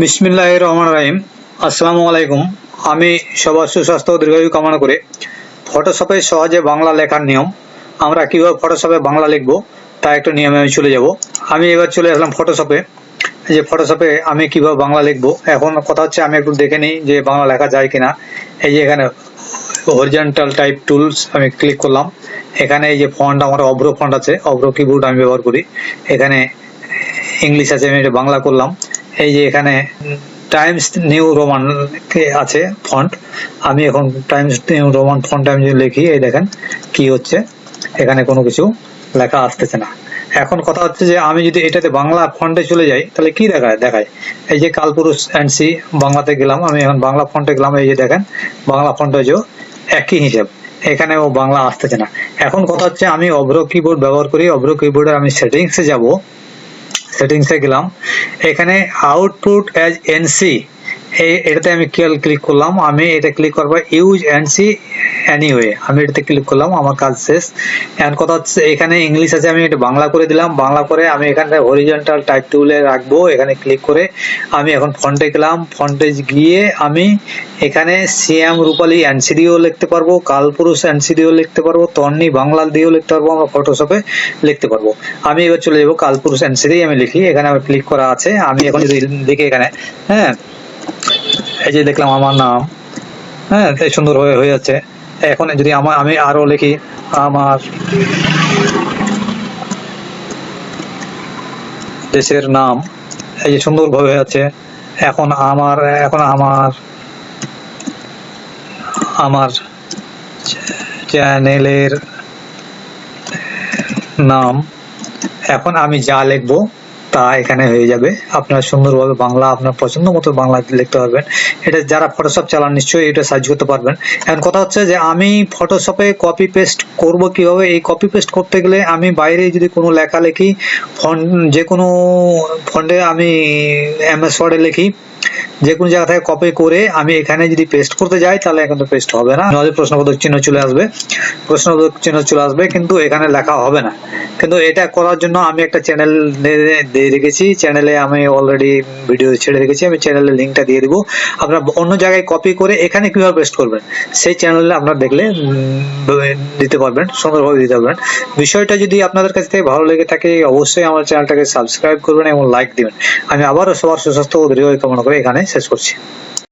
বিসমিল্লাহ রহমান রাহিম আসসালামু আলাইকুম আমি সবার সুস্বাস্থ্য ও দীর্ঘায়ু কামনা করে ফটোশপে সহজে বাংলা লেখার নিয়ম। আমরা কীভাবে ফটোশপে বাংলা লিখব, তা একটু নিয়মে আমি চলে যাব। আমি এবার চলে আসলাম ফটোশপে। যে ফটোশপে আমি কীভাবে বাংলা লিখব, এখন কথা হচ্ছে আমি একটু দেখে নিই যে বাংলা লেখা যায় কিনা। এই যে এখানে হরিজন্টাল টাইপ টুলস আমি ক্লিক করলাম। এখানে এই যে ফন্ট আমার অভ্র ফন্ট আছে। অভ্র কিবোর্ড আমি ব্যবহার করি। এখানে ইংলিশ আছে, আমি এটা বাংলা করলাম। এই যে এখানে টাইমস নিউ রোমান আছে ফন্ট আমি এখন টাইমস নিউ রোমান ফন্ট আমি যদি লিখি, এই দেখেন, কি হচ্ছে? এখানে কোনো কিছু লেখা আসতেছে না। এখন কথা হচ্ছে যে, আমি যদি এটাতে বাংলা ফন্টে চলে যাই, তাহলে কি দেখায়? দেখায়। এই যে কালপুরুষ অ্যান্ড সি বাংলাতে গেলাম, আমি এখন বাংলা ফন্টে গেলাম, এই যে দেখেন, বাংলা ফন্টে যে একই হিসাব। এখানে ও বাংলা আসতেছে না। এখন কথা হচ্ছে, আমি অভ্র কিবোর্ড ব্যবহার করি, অভ্র কিবোর্ডে আমি সেটিংসে যাব। সেটিংসে গেলাম। এখানে আউটপুট অ্যাজ এনসি এটাতে আমি ক্লিক করলাম। আমি এটা ক্লিক করব ইউজ এনসি এনিওয়ে আমি এটাতে ক্লিক করলাম, আমার কাজ শেষ। এখন কথা হচ্ছে, এখানে ইংলিশ আছে, আমি এটা বাংলা করে দিলাম। বাংলা করে আমি এখানে হরিজন্টাল টাইপ টুলে রাখব, এখানে ক্লিক করে আমি এখন ফন্টে গেলাম। ফন্টে গিয়ে আমি এখানে সিএম রূপালী এনসিডিও লিখতে পারব কালপুরুষ এনসিডিও লিখতে পারব তন্নি বাংলা দিয়েও লিখতে পারব, আমরা ফটোশপে লিখতে পারব। আমি এবার চলে যাব কালপুরুষ এনসিডি আমি লিখি, এখানে আমার ক্লিক করা আছে। আমি এখন যদি লিখি এখানে হ্যাঁ। এই যে দেখলাম আমার নাম। হ্যাঁ এই সুন্দর হয়ে হয়ে যাচ্ছে। এখন যদি আমার আমি আরও লিখি, আমার দেশের নাম, এই যে সুন্দর হয়ে যাচ্ছে। এখন আমার এখন আমার আমার চ্যানেলের নাম। এখন আমি যা লিখব তা এখানে হয়ে যাবে। আপনার সুন্দরভাবে বাংলা, আপনার পছন্দ মতো বাংলা লিখতে পারবেন। এটা যারা ফটোশপ চালান, নিশ্চয়ই এটা সাহায্য করতে পারবেন। এখন কথা হচ্ছে যে, আমি ফটোশপে কপি পেস্ট করব কীভাবে? এই কপি পেস্ট করতে গেলে আমি বাইরে যদি কোনো লেখা লেখি ফন্ট যে কোনো ফন্টে আমি এমএস ওয়ার্ডে লিখি যে কোনো জায়গা থেকে কপি করে আমি এখানে যদি পেস্ট করতে যাই, তাহলে এখন তো পেস্ট হবে না। নয় প্রশ্নবোধক চিহ্ন চলে আসবে। প্রশ্নবোধক চিহ্ন চলে আসবে, কিন্তু এখানে লেখা হবে না। কিন্তু এটা করার জন্য আমি একটা চ্যানেল দিয়ে রেখেছি। চ্যানেলে আমি অলরেডি ভিডিও ছেড়ে রেখেছি। আমি চ্যানেলের লিঙ্কটা দিয়ে দিব। আপনার অন্য জায়গায় কপি করে এখানে কীভাবে পেস্ট করবেন? সেই চ্যানেলে আপনারা দেখলে দিতে পারবেন, সুন্দরভাবে দিতে পারবেন। বিষয়টা যদি আপনাদের কাছ থেকে ভালো লেগে থাকে, অবশ্যই আমার চ্যানেলটাকে সাবস্ক্রাইব করবেন এবং লাইক দিবেন। আমি আবারও সবার সুস্বাস্থ্য ও দীর্ঘায়ু কামনা করে। এখানে শেষ করছি